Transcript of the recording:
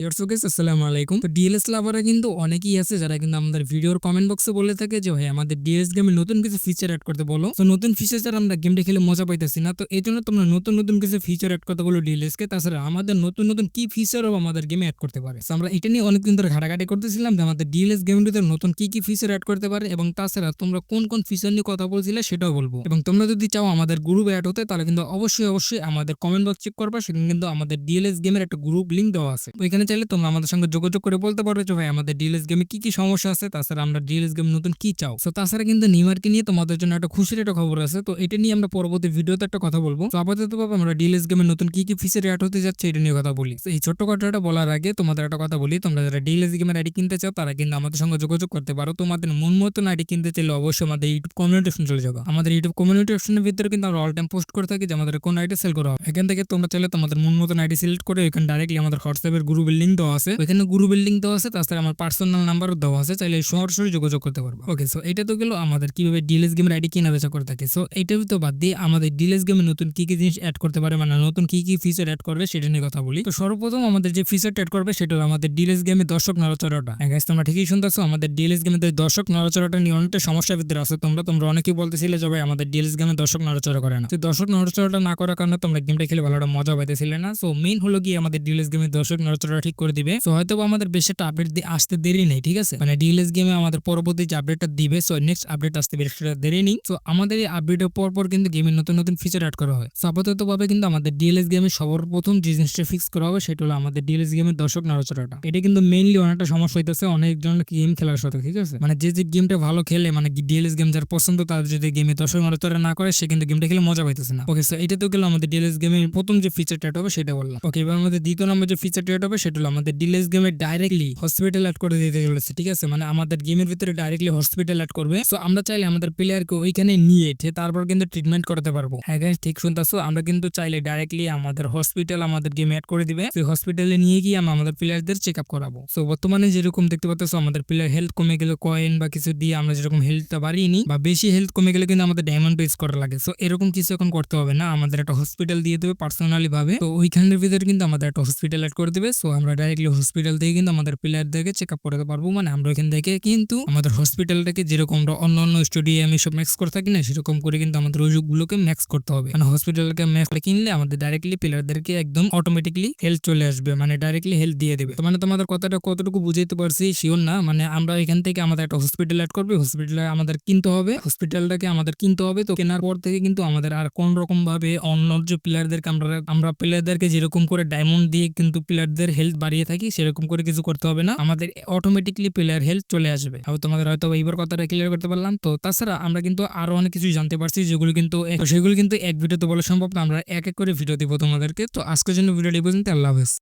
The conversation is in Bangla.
দর্শকেস আসসালামু আলাইকুম তো ডিএলএস লাভাররা কিন্তু অনেকেই আছে যারা কিন্তু আমাদের ভিডিওর কমেন্ট বক্সে বলে থাকে যে, ভাই, আমাদের ডিএলএস গেমে নতুন কিছু ফিচার অ্যাড করতে বলো। তো নতুন ফিচার ছাড়া আমরা গেমটা খেলে মজা পাইতেছি না। তো এই জন্য তোমরা নতুন নতুন কিছু ফিচার অ্যাড করতে বলো ডিএলএস কে। তাছাড়া আমাদের নতুন নতুন কি ফিচারও আমাদের গেমে অ্যাড করতে পারে। আমরা এটা নিয়ে অনেকদিন ধরে ঘাটাঘাটি করতেছিলাম যে, আমাদের ডিএলএস গেমটিতে নতুন কি কি ফিচার অ্যাড করতে পারে এবং তাছাড়া তোমরা কোন কোন ফিচার নিয়ে কথা বলছিলে সেটাও বলব। এবং তোমরা যদি চাও আমাদের গ্রুপ অ্যাড হতে, তাহলে কিন্তু অবশ্যই অবশ্যই আমাদের কমেন্ট বক্স চেক করবা। সেখানে কিন্তু আমাদের ডিএলএস গেমের একটা গ্রুপ লিঙ্ক দেওয়া আছে। ওইখানে চাইলে তোমরা আমাদের সঙ্গে যোগাযোগ করে বলতে পারবে যে, ভাই, আমাদের ডিএলএস গেমে কি কি সমস্যা আছে? তাছাড়া আমরা ডিএলএস গেম নতুন কি চাও? তো তাছাড়া কিন্তু নিমারকে নিয়ে তোমাদের জন্য একটা খুশির একটা খবর আছে। তো এটা নিয়ে আমরা পরবর্তী ভিডিওতে একটা কথা বলব। তো আপাতত আমরা ডিএলএস গেমে নতুন কি কি ফিচার অ্যাড হতে যাচ্ছে এটা নিয়ে কথা বলি। এই ছোট্ট কথাটা বলার আগে তোমাদের একটা কথা বলি। তোমরা যারা ডিএলএস গেমের আইডি কিনতে চাও, তারা কিন্তু আমাদের সঙ্গে যোগাযোগ করতে পারো। তোমাদের মন মতন আইডি কিনতে চাইলে অবশ্যই আমাদের ইউটিউব কমিউনিটি অপশন চলে যাব। আমাদের ইউটিউব কমিউনিটি অপশনের ভিতরে কিন্তু আমরা অল টাইম পোস্ট করে থাকি যে, আমাদের কোন আইডি সেল করা হবে। এখান থেকে তোমরা চাইলে তোমাদের মন মতন আইডি সিলেক্ট করে ওইখানে ডাইরেক্টলি আমাদের হোয়াটসঅ্যাপের গ্রুপ লিঙ্ক দেওয়া আছে। ওইখানে গ্রুপ লিঙ্ক দেওয়া আছে তাছাড়া আমার পার্সোনাল নাম্বারও দেওয়া আছে চাইলে সরাসরি যোগাযোগ করতে পারব। ওকে সো এটা তো গেল আমাদের কীভাবে ডিএলএস গেমের আইডি কেনা বেচা করে থাকে। সো এইটার তো বাদ দিয়ে আমাদের ডিএলএস গেমে নতুন কি কি জিনিস অ্যাড করতে পারে মানে নতুন কি কি ফিচার অ্যাড করবে সেটা নিয়ে কথা বলি। তো সর্বপ্রথম আমাদের যে ফিচারটা অ্যাড করবে সেটা আমাদের ডিএলএস গেমে দর্শক নড়াচড়াটা। Guys, তোমরা ঠিকই শুনতেছো আমাদের ডিএলএস গেমে দর্শক নড়াচড়াটা নিয়ে অনেকটা সমস্যার ভিতরে আছে। তোমরা তোমরা অনেকেই বলতেছিলে যে ভাই আমাদের ডিএলএস গেমে দর্শক নড়াচড়া করে না। তো দর্শক নড়াচড়াটা না করার কারণে তোমরা গেমটা খেলে ভালো মজা পাইতেছিলে না। সো মেইন হলো কি আমাদের ডিএলএস গেমে দর্শক নড়াচড়া ঠিক করে দিবে। সো হয়তো আমাদের বেশ একটা আপডেট আসতে দেরি নেই, ঠিক আছে? মানে ডিএলএস গেমে আমাদের পরবর্তী যে আপডেটটা দিবে সো নেক্সট আপডেট আসতে বেশ একটা দেরি নেই। সো আমাদের এই আপডেটের পর পর কিন্তু গেমের নতুন নতুন ফিচার অ্যাড করা হয়। সো আপাতত ভাবে কিন্তু আমাদের ডিএলএস গেমে সর্বপ্রথম যে জিনিসটা ফিক্স করা হবে, সেটা হলো আমাদের ডিএলএস গেমের দর্শক নড়াচড়াটা। এটা কিন্তু মেইনলি অনেকটা সমস্যা হইতেছে অনেকজন গেম খেলার সাথে, ঠিক আছে? মানে যে যে গেমটা ভালো খেলে মানে ডিএলএস গেম যার পছন্দ, তার যদি গেমে দর্শক নড়াচড়া না করে, সে কিন্তু গেমটা খেলে মজা পাইতেছে না। ওকে সো এটা তো গেল আমাদের ডিএলএস গেমের প্রথম যে ফিচারটা হবে, সেটা বললাম। ওকে এবার আমাদের দ্বিতীয় নম্বর যে ফিচারটা হবে, সেটা হলো আমাদের ডিএলএস গেমে ডাইরেক্টলি হসপিটাল অ্যাড করে দিতে চলেছে, ঠিক আছে? মানে আমাদের গেমের ভিতরে ডাইরেক্টলি হসপিটাল অ্যাড করবে। সো আমরা চাইলে আমাদের প্লেয়ারকে ওইখানে নিয়ে এঠে তারপর কিন্তু ট্রিটমেন্ট করতে পারব। হ্যাঁ ঠিক শুনতেছো? আমরা কিন্তু চাইলে ডাইরেক্টলি আমাদের হসপিটাল আমাদের গেমে অ্যাড করে দিবে। সেই হসপিটালে নিয়ে গিয়ে আমরা আমাদের প্লেয়ারদের চেক আপ করাবো। সো বর্তমানে যেরকম দেখতে পাচ্ছ আমাদের প্লেয়ার হেলথ কমে গেলে কয়েন বা কিছু দিয়ে আমরা যেরকম হেলথটা বাড়িয়ে নিই, বা বেশি হেলথ কমে গেলে কিন্তু আমাদের ডায়মন্ড ইউজ করা লাগে। সো এরকম কিছু এখন করতে হবে না। আমাদের একটা হসপিটাল দিয়ে দেবে পার্সোনালি ভাবে। তো ওইখানের ভিতরে কিন্তু আমাদের একটা হসপিটাল অ্যাড করে দেবে। সো আমরা ডাইরেক্টলি হসপিটাল থেকে কিন্তু আমাদের প্লেয়ারদেরকে চেক আপ করতে পারব। মানে আমরা ওইখান থেকে কিন্তু আমাদের হসপিটালটাকে যেরকম আমরা অন্য অন্য স্টুডিয়াম এসব ম্যাক্স করে থাকি না, সেরকম করে কিন্তু আমাদের ওষুধগুলোকে ম্যাক্স করতে হবে। মানে হসপিটালকে ম্যাক্স কিনলে আমাদের ডাইরেক্টলি প্লেয়ারদেরকে একদম অটোমেটিকলি হেলথ চলে আসবে মানে ডাইরেক্টলি হেলথ দিয়ে দেবে। মানে তোমাদের কথাটা কতটুকু বুঝাইতে পারছি শিওর না মানে আমরা এখান থেকে আমাদের একটা হসপিটাল অ্যাড করবে হসপিটালে আমাদের কিনতে হবে হসপিটালটাকে আমাদের কিনতে হবে। তো কেনার পর থেকে কিন্তু আমাদের আর কোন রকম ভাবে অন্য যে প্লেয়ারদেরকে আমরা আমরা প্লেয়ারদেরকে যেরকম করে ডায়মন্ড দিয়ে কিন্তু প্লেয়ারদের হেলথ বাড়িয়ে থাকি, সেরকম করে কিছু করতে হবে না। আমাদের অটোমেটিকলি প্লেয়ার হেলথ চলে আসবে। তোমাদের হয়তো এইবার কথাটা ক্লিয়ার করতে পারলাম। তো তাছাড়া আমরা কিন্তু আরও অনেক কিছু জানতে পারছি, যেগুলো কিন্তু সেগুলো কিন্তু এক ভিডিওতে বলা সম্ভব না। আমরা এক এক করে ভিডিও দিব তোমাদেরকে। তো আজকের জন্য ভিডিওটি পর্যন্ত আল্লাহ হাফেজ।